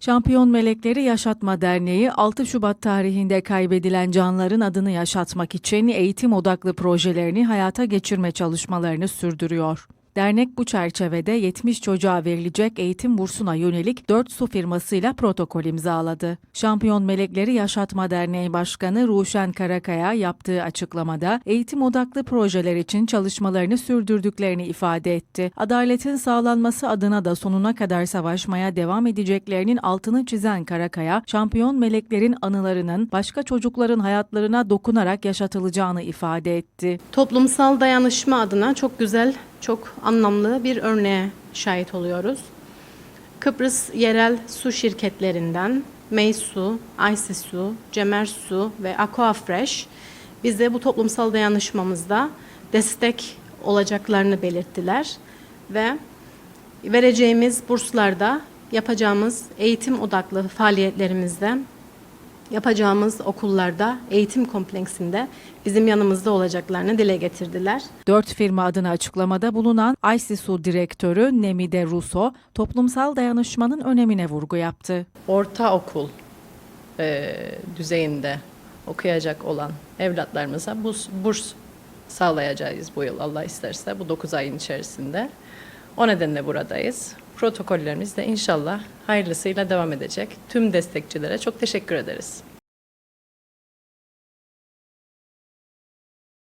Şampiyon Melekleri Yaşatma Derneği 6 Şubat tarihinde kaybedilen canların adını yaşatmak için eğitim odaklı projelerini hayata geçirme çalışmalarını sürdürüyor. Dernek bu çerçevede 70 çocuğa verilecek eğitim bursuna yönelik 4 su firmasıyla protokol imzaladı. Şampiyon Melekleri Yaşatma Derneği Başkanı Ruşen Karakaya yaptığı açıklamada eğitim odaklı projeler için çalışmalarını sürdürdüklerini ifade etti. Adaletin sağlanması adına da sonuna kadar savaşmaya devam edeceklerinin altını çizen Karakaya, şampiyon meleklerin anılarının başka çocukların hayatlarına dokunarak yaşatılacağını ifade etti. Toplumsal dayanışma adına çok güzel, çok anlamlı bir örneğe şahit oluyoruz. Kıbrıs yerel su şirketlerinden Meysu, Aysisu, Cemersu ve Aquafresh bize bu toplumsal dayanışmamızda destek olacaklarını belirttiler ve vereceğimiz burslarda yapacağımız eğitim odaklı faaliyetlerimizde yapacağımız okullarda eğitim kompleksinde bizim yanımızda olacaklarını dile getirdiler. Dört firma adına açıklamada bulunan ICSU Direktörü Nemide Russo, toplumsal dayanışmanın önemine vurgu yaptı. ortaokul e, düzeyinde okuyacak olan evlatlarımıza burs, burs sağlayacağız bu yıl Allah isterse bu 9 ayın içerisinde. O nedenle buradayız. Protokollerimiz de inşallah hayırlısıyla devam edecek. Tüm destekçilere çok teşekkür ederiz.